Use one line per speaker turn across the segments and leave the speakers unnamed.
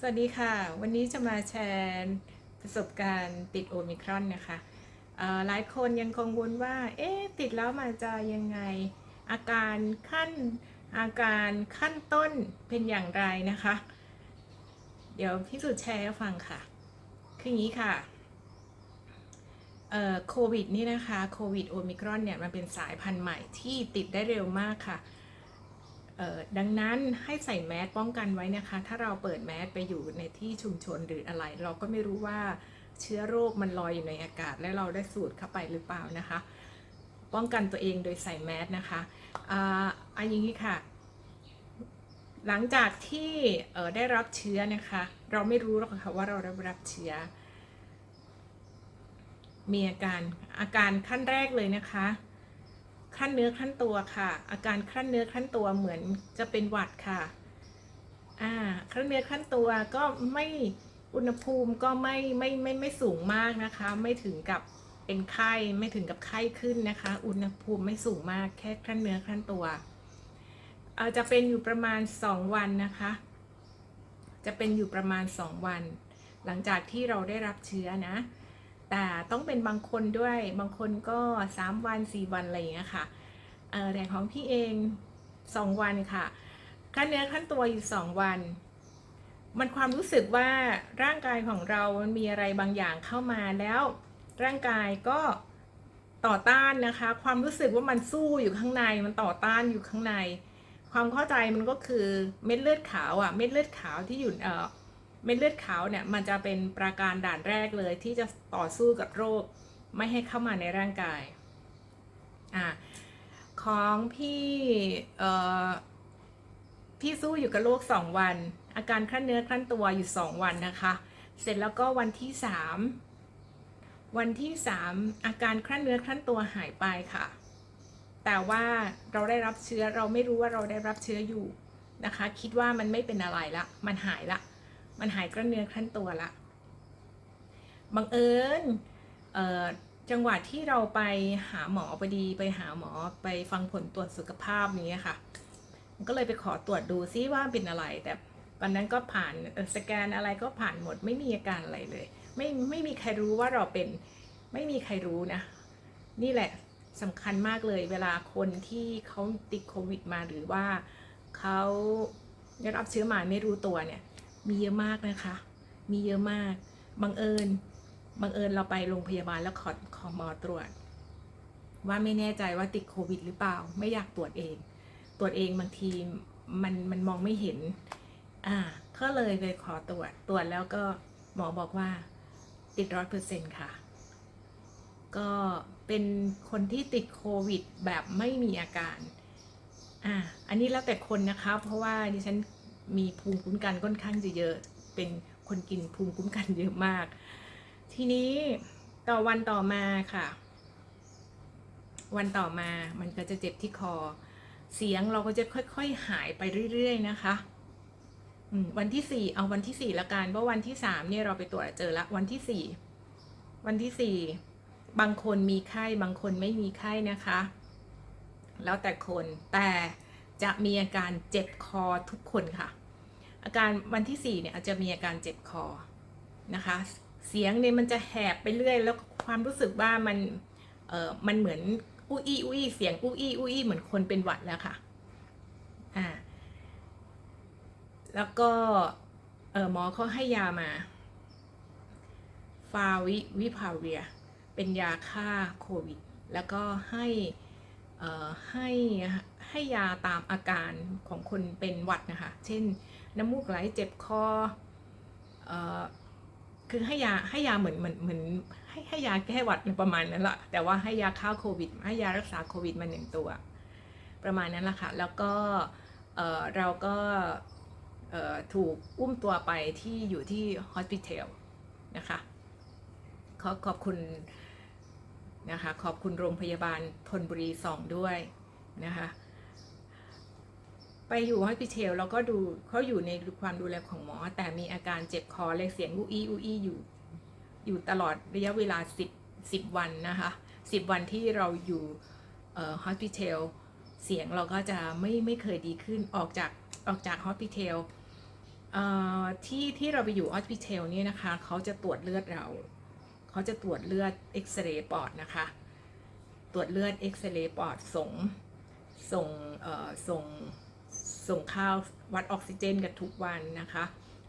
สวัสดีค่ะ วันนี้จะมาแชร์ประสบการณ์ติดโอมิครอนนะคะหลายคนยังกังวลว่า เอ๊ะ ติดแล้วมันจะยังไง อาการขั้นอาการขั้นต้นเป็นอย่างไรนะคะ เดี๋ยวพี่สุดแชร์ให้ฟังค่ะ คืออย่างนี้ค่ะโควิดนี่นะคะ โควิดโอมิครอนเนี่ย มันเป็นสายพันธุ์ใหม่ที่ติดได้เร็วมากค่ะ ดังนั้นให้ใส่แมสป้องกันไว้นะคะ ถ้าเราเปิดแมสไปอยู่ในที่ชุมชนหรืออะไร เราก็ไม่รู้ว่าเชื้อโรคมันลอยอยู่ในอากาศ และเราได้สูดเข้าไปหรือเปล่านะคะ ป้องกันตัวเองโดยใส่แมสนะคะอ่าอันอย่างนี้ค่ะ หลังจากที่ได้รับเชื้อนะคะ เราไม่รู้หรอกค่ะว่าเราได้รับเชื้อ มีอาการอาการขั้นแรกเลยนะคะ ขั้นเนื้อขั้นตัวค่ะ อาการขั้นเนื้อขั้นตัวเหมือนจะเป็นหวัดค่ะ อ่าขั้นเนื้อขั้นตัวก็ไม่อุณหภูมิก็ไม่ไม่ไม่ไม่สูงมากนะคะ ไม่ถึงกับเป็นไข้ไม่ถึงกับไข้ขึ้นนะคะ อุณหภูมิไม่สูงมากแค่ขั้นเนื้อขั้นตัวอาจจะเป็นอยู่ประมาณ 2 วันนะคะ จะเป็นอยู่ประมาณ 2 วัน หลังจากที่เราได้รับเชื้อนะ แต่ต้องเป็นบางคนด้วย บางคนก็ 3 วัน 4 วัน อะไรอย่างเงี้ยค่ะแต่ของพี่เอง 2 วันค่ะ ขั้นเนื้อขั้นตัวอยู่ 2 วัน มันความรู้สึกว่าร่างกายของเรามันมีอะไรบางอย่างเข้ามาแล้ว ร่างกายก็ต่อต้านนะคะ ความรู้สึกว่ามันสู้อยู่ข้างใน มันต่อต้านอยู่ข้างใน ความเข้าใจมันก็คือเม็ดเลือดขาวอะ่ะ เม็ดเลือดขาวที่อยู่เอ่อ เม็ดเลือดขาวเนี่ยมันจะเป็นประการด่านแรกเลยที่จะต่อสู้กับโรค ไม่ให้เข้ามาในร่างกายอ่าของพี่เอ่อพี่สู้อยู่กับโรคสองวัน อาการคลั่นเนื้อคลั่นตัวอยู่สองวันนะคะ เสร็จแล้วก็วันที่สามวันที่สามอาการคลั่นเนื้อคลั่นตัวหายไปค่ะ แต่ว่าเราได้รับเชื้อเราไม่รู้ว่าเราได้รับเชื้ออยู่นะคะ คิดว่ามันไม่เป็นอะไรละ มันหายละ มันหายกระเนื้อขั้นตัวละบังเอิญจังหวะที่เราไปหาหมอพอดีไปหาหมอไปฟังผลตรวจสุขภาพนี้ค่ะ ก็เลยไปขอตรวจดูซิว่าเป็นอะไร แต่วันนั้นก็ผ่านสแกนอะไรก็ผ่านหมดไม่มีอาการอะไรเลย ไม่ไม่มีใครรู้ว่าเราเป็นไม่มีใครรู้นะ นี่แหละสำคัญมากเลย เวลาคนที่เขาติดโควิดมาหรือว่าเขาได้รับเชื้อมาไม่รู้ตัวเนี่ย มีเยอะมากนะคะ มีเยอะมาก บังเอิญ บังเอิญเราไปโรงพยาบาลแล้วขอขอหมอตรวจ ว่าไม่แน่ใจว่าติดโควิดหรือเปล่า ไม่อยากตรวจเอง ตรวจเองบางทีมันมันมองไม่เห็น อ่า ก็เลยไปขอตรวจ ตรวจแล้วก็หมอบอกว่า ติดร้อยเปอร์เซ็นต์ค่ะ ก็เป็นคนที่ติดโควิดแบบไม่มีอาการ อ่า อันนี้แล้วแต่คนนะคะ เพราะว่าดิฉัน มีภูมิคุ้มกันค่อนข้างจะเยอะ เป็นคนกินภูมิคุ้มกันเยอะมาก ทีนี้ต่อวันต่อมาค่ะ วันต่อมามันก็จะเจ็บที่คอ เสียงเราก็จะค่อยๆหายไปเรื่อยๆนะคะวันที่สี่เอาวันที่สี่ละกันเพราะวันที่สามเนี่ยเราไปตรวจเจอละวันที่สี่วันที่สี่บางคนมีไข้บางคนไม่มีไข้นะคะ แล้วแต่คนแต่ จะมีอาการเจ็บคอทุกคนค่ะ อาการวันที่สี่เนี่ยอาจจะมีอาการเจ็บคอนะคะ เสียงเนี่ยมันจะแหบไปเรื่อย แล้วความรู้สึกว่ามันเออมันเหมือนอู้อี้อู้อี้เสียงอู้อี้อู้อี้เหมือนคนเป็นหวัดแล้วค่ะอ่าแล้วก็เออหมอเขาให้ยามา ฟาวิวิพาเวีย เป็นยาฆ่าโควิด แล้วก็ให้ ให้ให้ยาตามอาการของคนเป็นหวัดนะคะ เช่น น้ำมูกไหลเจ็บคออคือให้ยาให้ยาเหมือนเหมือนเหมือนให้ให้ยาแก้หวัดประมาณนั้นแหละแต่ว่าให้ยาฆ่าโควิด ให้ยารักษาโควิดมาหนึ่งตัว ประมาณนั้นแหละค่ะ แล้วก็เราก็ถูกอุ้มตัวไปที่อยู่ที่ฮอสพิทอลนะคะขอขอบคุณ นะคะ ขอบคุณโรงพยาบาลทนบุรีสองด้วยนะคะ ไปอยู่ฮอสพิทลแล้วก็ดูเขาอยู่ในความดูแลของหมอ แต่มีอาการเจ็บคอและเสียงอูอีอูอีอยู่อยู่ตลอดระยะเวลา 10 10 วันนะคะ 10 วันที่เราอยู่ฮอสพิทลเสียงเราก็จะไม่ไม่เคยดีขึ้นออกจากออกจากฮอสพิทลที่ที่เราไปอยู่ออสพิเทลเนี่ยนะคะ เขาจะตรวจเลือดเรา เขาจะตรวจเลือดเอ็กซเรย์ปอดนะคะ ตรวจเลือดเอ็กซเรย์ปอดส่งส่งเอ่อส่งส่งข้าววัดออกซิเจนกันทุกวันนะคะ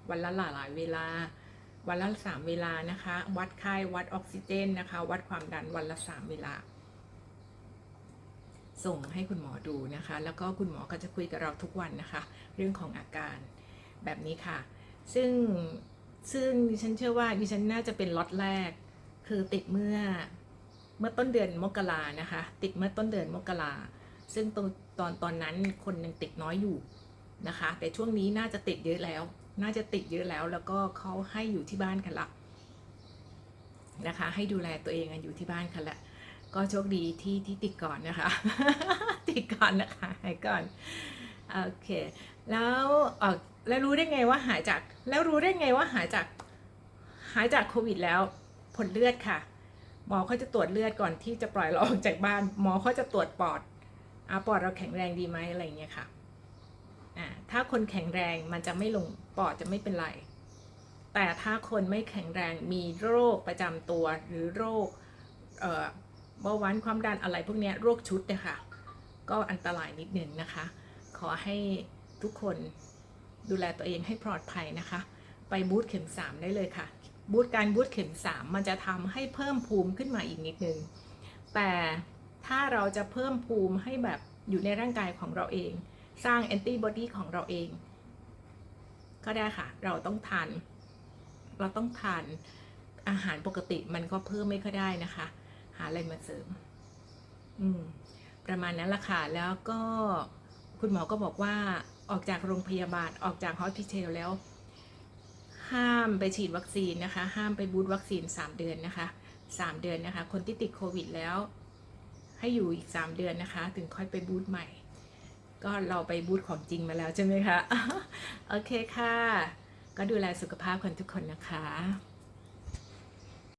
วันละหลายหลายเวลา วันละสามเวลานะคะ วัดไข้วัดออกซิเจนนะคะ วัดความดันวันละสามเวลา ส่งให้คุณหมอดูนะคะ แล้วก็คุณหมอก็จะคุยกับเราทุกวันนะคะ เรื่องของอาการแบบนี้ค่ะ ซึ่งซึ่งดิฉันเชื่อว่าดิฉันน่าจะเป็นล็อตแรก คือติดเมื่อเมื่อต้นเดือนมกรานะคะ ติดเมื่อต้นเดือนมกราซึ่งตอนตอนตอนนั้นคนยังติดน้อยอยู่นะคะ แต่ช่วงนี้น่าจะติดเยอะแล้ว น่าจะติดเยอะแล้ว แล้วก็เขาให้อยู่ที่บ้านกันละนะคะ ให้ดูแลตัวเองกันอยู่ที่บ้านกันละก็โชคดีที่ที่ติดก่อนนะคะ ติดก่อนนะคะหายก่อนโอเค แล้วออแล้วรู้ได้ไงว่าหายจาก แล้วรู้ได้ไงว่าหายจากหายจากโควิดแล้ว ผลเลือดค่ะ หมอเขาจะตรวจเลือดก่อนที่จะปล่อยเราออกจากบ้าน หมอเขาจะตรวจปอดอาปอดเราแข็งแรงดีไหมอะไรเงี้ยค่ะอ่าถ้าคนแข็งแรงมันจะไม่ลงปอดจะไม่เป็นไร แต่ถ้าคนไม่แข็งแรงมีโรคประจำตัวหรือโรคเอ่อเบาหวานความดันอะไรพวกนี้โรคชุดเนี่ยค่ะ ก็อันตรายนิดนึงนะคะ ขอให้ทุกคนดูแลตัวเองให้ปลอดภัยนะคะ ไปบูธเข็ม 3 ได้เลยค่ะ บูธการบูธเข็ม 3 มันจะทำให้เพิ่มภูมิขึ้นมาอีกนิดนึง แต่ถ้าเราจะเพิ่มภูมิให้แบบอยู่ในร่างกายของเราเอง สร้างแอนติบอดีของเราเอง ก็ได้ค่ะ เราต้องทาน เราต้องทานอาหารปกติมันก็เพิ่มไม่ค่อยได้นะคะ หาอะไรมาเสริม อืม ประมาณนั้นละค่ะ แล้วก็คุณหมอก็บอกว่าออกจากโรงพยาบาลออกจากฮอสพิทลแล้ว ห้ามไปฉีดวัคซีนนะคะ ห้ามไปบูตวัคซีน 3 เดือนนะคะ 3 เดือนนะคะ คนที่ติดโควิดแล้ว ให้อยู่อีก 3 เดือนนะคะ ถึงค่อยไปบูตใหม่ ก็เราไปบูตของจริงมาแล้วใช่ไหมคะ โอเคค่ะ ก็ดูแลสุขภาพคนทุกคนนะคะ